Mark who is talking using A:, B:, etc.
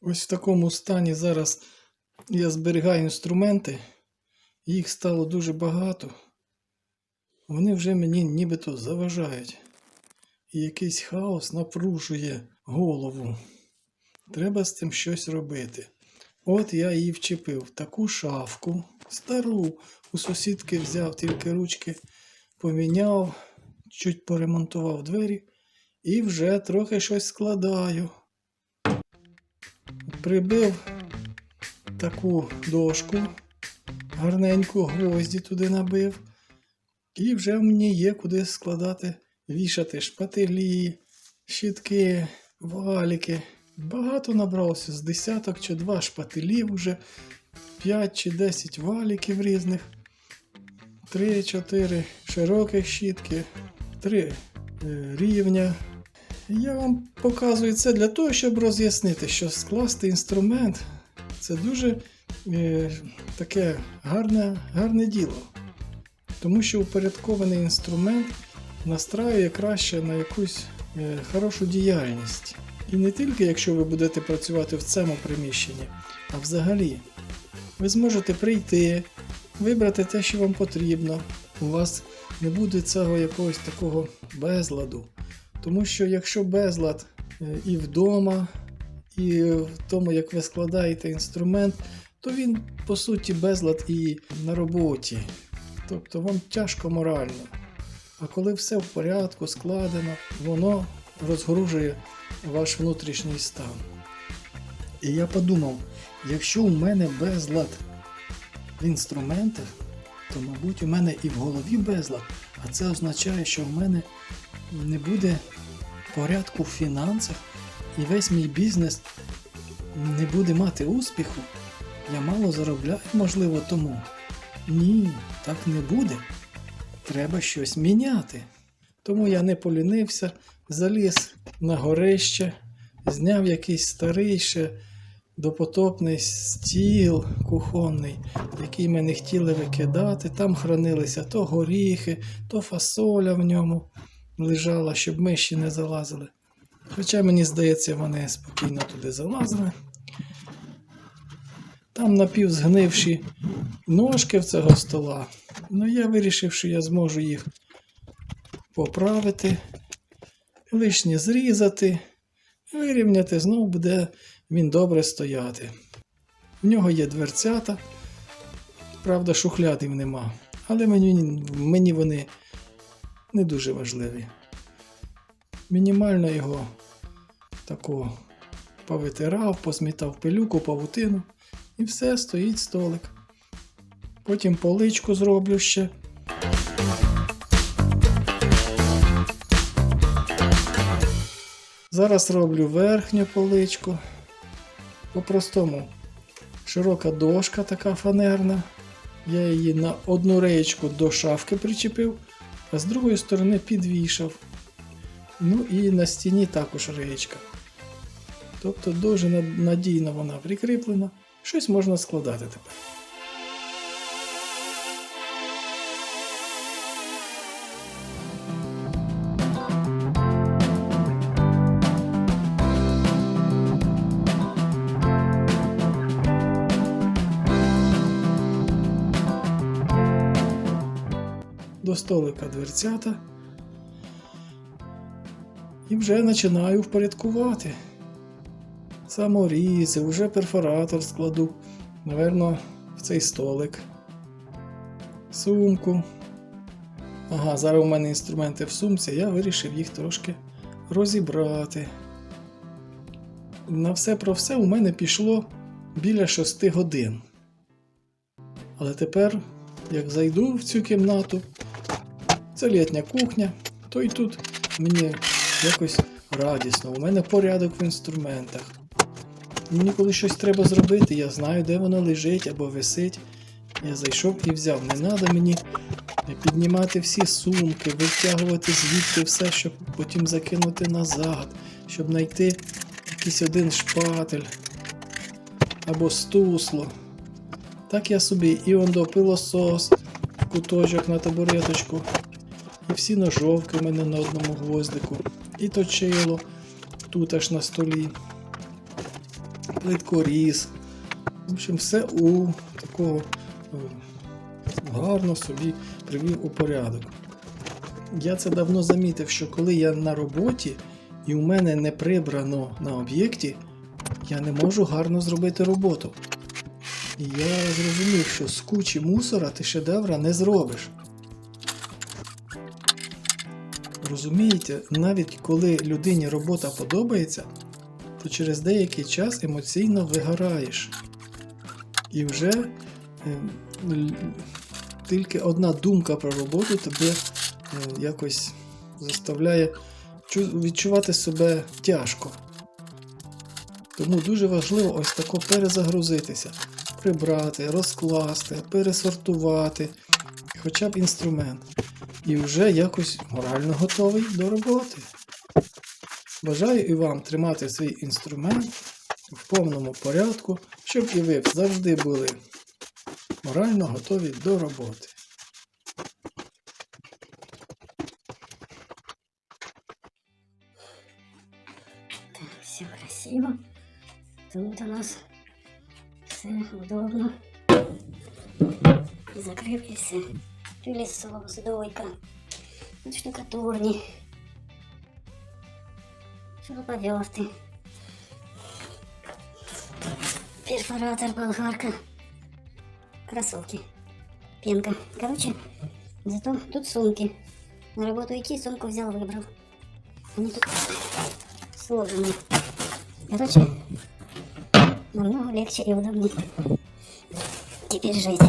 A: Ось в такому стані зараз я зберігаю інструменти. Їх стало дуже багато. Вони вже мені нібито заважають. І якийсь хаос напружує голову. Треба з цим щось робити. От я її вчепив. Таку шафку, стару, у сусідки взяв тільки ручки, поміняв, чуть поремонтував двері і вже трохи щось складаю. Прибив таку дошку, гарненьку гвозді туди набив. І вже мені є куди складати, вішати шпателі, щітки, валіки. Багато набрався з десяток чи два шпателів уже, 5 чи 10 валіків різних, 3-4 широких щітки, 3 е, рівня. Я вам показую це для того, щоб роз'яснити, що скласти інструмент це дуже е, таке гарне, гарне діло. Тому що упорядкований інструмент настраює краще на якусь е, хорошу діяльність. І не тільки якщо ви будете працювати в цьому приміщенні, а взагалі. Ви зможете прийти, вибрати те, що вам потрібно. У вас не буде цього якогось такого безладу. Тому що якщо безлад е, і вдома, і в тому, як ви складаєте інструмент, то він по суті безлад і на роботі. Тобто вам тяжко морально. А коли все в порядку, складено, воно розгружує ваш внутрішній стан. І я подумав, якщо у мене безлад в інструментах, то, мабуть, у мене і в голові безлад, а це означає, що в мене не буде порядку в фінансах, і весь мій бізнес не буде мати успіху. Я мало заробляю, можливо, тому. Ні, так не буде. Треба щось міняти. Тому я не полінився, заліз на горище, зняв якийсь старий ще допотопний стіл кухонний, який ми не хотіли викидати. Там хранилися то горіхи, то фасоля в ньому лежала, щоб миші не залазили. Хоча, мені здається, вони спокійно туди залазили. Там напівзгнивші ножки в цього стола. Ну, я вирішив, що я зможу їх поправити, лишнє зрізати, вирівняти, знову буде він добре стояти. В нього є дверцята, правда, шухлядів нема, але мені, мені вони не дуже важливі. Мінімально його тако повитирав, позмітав пилюку, павутину і все, стоїть столик. Потім поличку зроблю ще. Зараз роблю верхню поличку. По-простому. Широка дошка така фанерна. Я її на одну реєчку до шафки причепив, а з другої сторони підвішав. Ну і на стіні також реєчка. Тобто дуже надійно вона прикріплена. Щось можна складати тепер. До столика дверцята. І вже починаю впорядкувати. Саморізи, вже перфоратор складу, наверно, в цей столик. Сумку. Ага, зараз у мене інструменти в сумці, я вирішив їх трошки розібрати. На все про все у мене пішло біля 6 годин. Але тепер, як зайду в цю кімнату, це літня кухня, то й тут мені якось радісно. У мене порядок в інструментах. Мені коли щось треба зробити, я знаю, де воно лежить або висить. Я зайшов і взяв. Не треба мені піднімати всі сумки, витягувати звідти все, щоб потім закинути назад, щоб знайти якийсь один шпатель або стусло. Так я собі і он до пилосос, куточок на табуреточку, і всі ножовки в мене на одному гвоздику, і точило тут аж на столі. плиткоріз. В общем, все у такого е, гарно собі привів у порядок. Я це давно замітив, що коли я на роботі і у мене не прибрано на об'єкті, я не можу гарно зробити роботу. І я зрозумів, що з кучі мусора ти шедевра не зробиш. Розумієте, навіть коли людині робота подобається, то через деякий час емоційно вигораєш. І вже е, тільки одна думка про роботу тебе е, якось заставляє відчувати себе тяжко. Тому дуже важливо ось тако перезагрузитися, прибрати, розкласти, пересортувати, хоча б інструмент. І вже якось морально готовий до роботи. Бажаю і вам тримати свій інструмент в повному порядку, щоб і ви завжди були морально готові до роботи.
B: Все красиво. Тут у нас все удобно. И закрыли все. Пылесос, дойка, тут штукатурни, шуруповерты, перфоратор, болгарка, кроссовки, пенка. Короче, зато тут сумки. На работу идти, сумку взял, выбрал. Они тут сложены. Короче, намного легче и удобнее теперь жить.